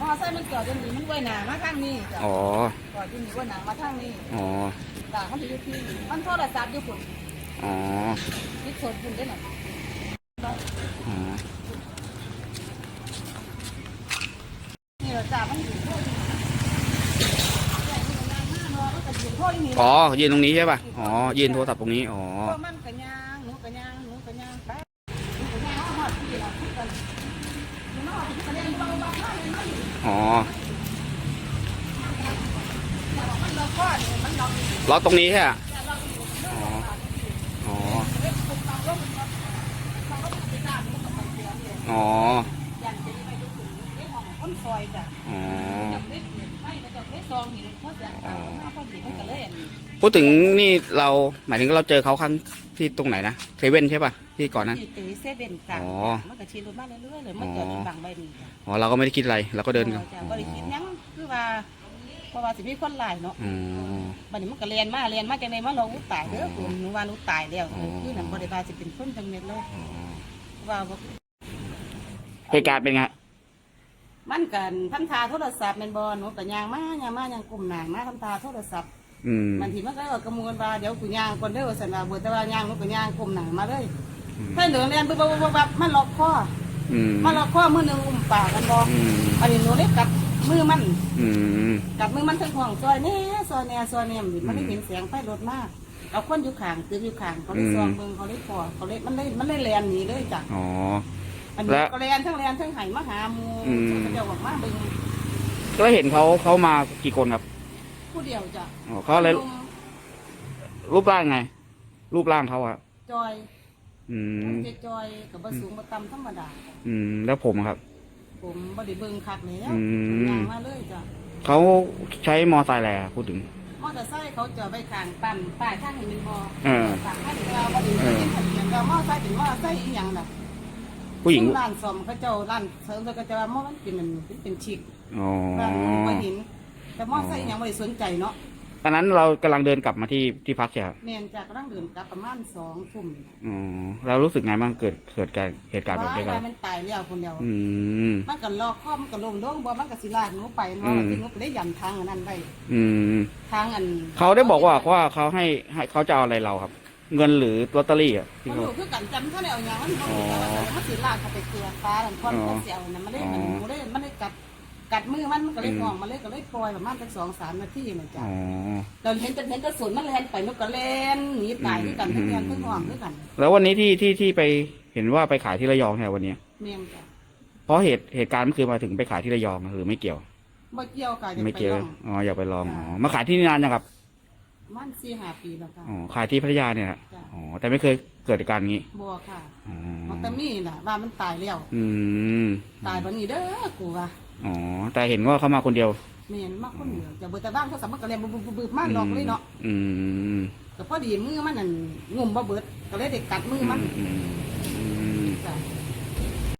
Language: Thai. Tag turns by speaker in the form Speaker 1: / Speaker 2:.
Speaker 1: มอไซค์มันจอดอยู่นี่มันไว้หนามาทางนี้จ้ะ
Speaker 2: อ๋อ
Speaker 1: จอดอยู่นี่ไว้หนามาทางนี้
Speaker 2: อ๋อ
Speaker 1: จ้ะมันจะอยู่ที่มันโทรศัพท์อยู่ปุ่น
Speaker 2: อ๋อ
Speaker 1: ยึดโซนปุ่นได้หน่อย
Speaker 2: อ๋อ
Speaker 1: นี่แหละจ้ะมันอยู่โทษนี่แต่นี่มันนานมากเนาะมันก็อยู่โทษนี่
Speaker 2: อ๋อ ยืนตรงนี้ใช่ป่ะ อ๋อ ยืนโทรศัพท์ตรงนี้ อ๋อ
Speaker 1: เพราะมันกระยางหนูกระยางหนูกระยางไป อาหอดที่เราพูดกันหนูนอกที่กระเด็นเบาๆมากเลยมันอยู่
Speaker 2: อ๋อ
Speaker 1: แต่ว่ามันเราก็เนี่ยมันเราอยู่
Speaker 2: ล็อกตรงนี้ใช่ไหม
Speaker 1: แต่อ๋
Speaker 2: อ อ๋อ อ๋
Speaker 1: อยันจะ
Speaker 2: พูดถึงนี่เราหมายถึงเราเจอเขาครั้งที่ตรงไหนนะเซเว่นใช่ป่ะ ที่ก่อนนั้น
Speaker 1: ที่ตีเซเว่นกลาง
Speaker 2: อ๋อ
Speaker 1: มันก็ชีรถมาเรื่อยๆเลยมันเกิดบางใบนี้จ้ะ
Speaker 2: อ๋อเราก็ไม่ได้คิดอะไรเราก็เดินกัน
Speaker 1: จ้ะบริคิดยังคือว่าเพราะว่าสิมีคนหลายเนาะ
Speaker 2: อ๋อ
Speaker 1: บัดนี้มันก็เรียนมาเรียนมาจังไดมาลองอุตายเด้อคุณหนูว่าหนูตายแล้ว
Speaker 2: อ๋อ
Speaker 1: คือนั่นบ่ได้ว่าสิเป็นคนจังเม็ดเลย
Speaker 2: อ๋อ
Speaker 1: ว่าบ่
Speaker 2: เหตุการณ์เป็นไง
Speaker 1: มันกันพันธาโทรศัพท์แม่นบ่หนูก็ย่างมายางมายังกลุ่มหนางมาพันธาโทรศัพท์
Speaker 2: อืม
Speaker 1: บางทีมันก็เอากระมวลว่าเดี๋ยวกูย่างก่อนเด้อสันว่าบ่แต่ว่าย่างหนูก็ย่างกลุ่มหนางมาเลย ถ้าเหลืองเรียนปุ๊บปุ๊บปุ๊บปุ๊บมันล็อกคอ
Speaker 2: อืม
Speaker 1: มันล็อกคอมือหนึงอุ้มปากกันบ่
Speaker 2: อืม
Speaker 1: อันนี้หนูเลยกัดมือมัน
Speaker 2: อืม
Speaker 1: กัดมือมันทั้งห้องซอยแนี่ซอยแหน่ซอยแหน่มันได้เห็นเสียงไฟรถมากเอาคนอยู่ข้างตืออยู่ข้างเขาเลยซองเบิ่งเขาเลยพอเขาเลยมันเลยมันเลยแลนหนีเลยจ้ะ
Speaker 2: อ๋อ
Speaker 1: อัน
Speaker 2: แล้
Speaker 1: นี้
Speaker 2: ว
Speaker 1: ก็แลนทั้งแลนทั้งไห้มาหาหมู
Speaker 2: อืม
Speaker 1: เขาจะบอกมาเบิ่ง
Speaker 2: ก็เห็นเขาเขามากี่คนครับ
Speaker 1: ผู้เดียวจ้ะ
Speaker 2: อ๋อเขาอะไร
Speaker 1: ลุง
Speaker 2: รูปร่างไง รูปร่างเขาอะ
Speaker 1: จอย
Speaker 2: อืม
Speaker 1: เจจอยกับบ่สูงบ่ต่ำธรรมดา
Speaker 2: อืม แล้วผมอะครับ
Speaker 1: ผมบ่ได้เบิ่งคักแล้ว
Speaker 2: อืม
Speaker 1: ย่างมาเลยจ้ะ
Speaker 2: เขาใช้มอไซค์อะไรอะพูดถึง
Speaker 1: มอเตอร์ไซค์เขาจะไปข้างปั๊มป้ายข้างให้มันบ่
Speaker 2: เออ
Speaker 1: ข้างให้เราบ่ได้เห็นทะเบียนว่ามอเตอร์ไซค์เป็นมอเตอร์ไซค์อีหยังน่ะ
Speaker 2: ผู้หญิง
Speaker 1: ร้านซ่อมเขาเจ้าร้านเสริมเขาเจ้าว่ามันเป็นมันเป็นชิก
Speaker 2: อ๋อ
Speaker 1: ร้านบ่เห็นแต่มอเตอร์ไซค์อีหยังบ่ได้สนใจเนาะ
Speaker 2: ตอนนั้นเรากำลังเดินกลับมาที่ที่พักใช่ครับ
Speaker 1: แม่นจากกำลังเดินกลับประมาณ2ทุ่ม
Speaker 2: อ๋อเรารู้สึกไงบ้างเกิดเกิดการเหตุการณ์แบบ
Speaker 1: ว่า
Speaker 2: นี้กัน
Speaker 1: ว่ามันตายแล้วคนเดียว
Speaker 2: อืม
Speaker 1: มันก็ลอกข้อมันก็ลงลงบ่มันก็สิลากหนูไป
Speaker 2: อื
Speaker 1: เนาะ
Speaker 2: ม
Speaker 1: ที่หนูไปได้ยันทางอันนั้นได้
Speaker 2: อืม
Speaker 1: ทางอัน
Speaker 2: เขาได้บอกว่าว่าเขาให้ให้เขาจะเอาอะไรเราครับ เงินหรือลอตเตอรี่อะที่
Speaker 1: มัน
Speaker 2: เขา
Speaker 1: รู้คือกันจำเขาได้เอาหยังมันบ่รู้แต่ว่ามันสิลากเขาไปเกลือฟ้านั่นพอน
Speaker 2: อ๋อ
Speaker 1: มันเสียวนั่นมันเลยมัน
Speaker 2: อ๋อ
Speaker 1: หนูเลยมันเลยกัด กัดมือมันมันก็เลย
Speaker 2: อืม
Speaker 1: ห่วงมันเลยก็เลยปล่อยประมาณสักสองสามนาทีมันจ้ะ
Speaker 2: อ๋อ
Speaker 1: เราเห็นจนเห็นกระสุนมันแล่นไปมันก็แล่นหนีตายด้วยกันทั้งแล่นทั้งห่วงด้วยกัน
Speaker 2: แล้ววันนี้ที่ที่ที่ไปเห็นว่าไปขายที่ระยองใช่ไหมวันนี้
Speaker 1: เมียนจ้ะ
Speaker 2: เพราะเหตุเหตุการณ์มันคือมาถึงไปขายที่ระยองหรือไม่เกี่ยว
Speaker 1: บ่เกี่ยวกันจะ
Speaker 2: ไม่
Speaker 1: ไป
Speaker 2: เกี่ยว
Speaker 1: ลอง
Speaker 2: อ๋ออยากไปลองอ๋อมาขายที่นี่นานยังครับ
Speaker 1: มันสี่ห้าปีแล้วค่ะ
Speaker 2: อ๋อขายที่พัทยาเนี่ยแหละ
Speaker 1: จ้ะ
Speaker 2: อ๋อแต่ไม่เคยเกิดเหตุการณ์อย่างนี้
Speaker 1: บัวค่ะ
Speaker 2: อ๋อ
Speaker 1: มันแต่มีน่ะ ว่ามันตายแล้ว
Speaker 2: อืม
Speaker 1: ตายบันนี้เด้อกูว่า
Speaker 2: อ๋อแต่เห็นว่าเขามาคนเดียว
Speaker 1: เมียนมากคนเดียวจะเบิดแต่บ้านเขาสามารถก็เลยบึบบึบบึบมาหลอกเลยเนาะ
Speaker 2: อืม
Speaker 1: ก็พอดีมือมันนั่นงุ่มบ่เบิดก็เลยได้กัดมือมัน
Speaker 2: อืม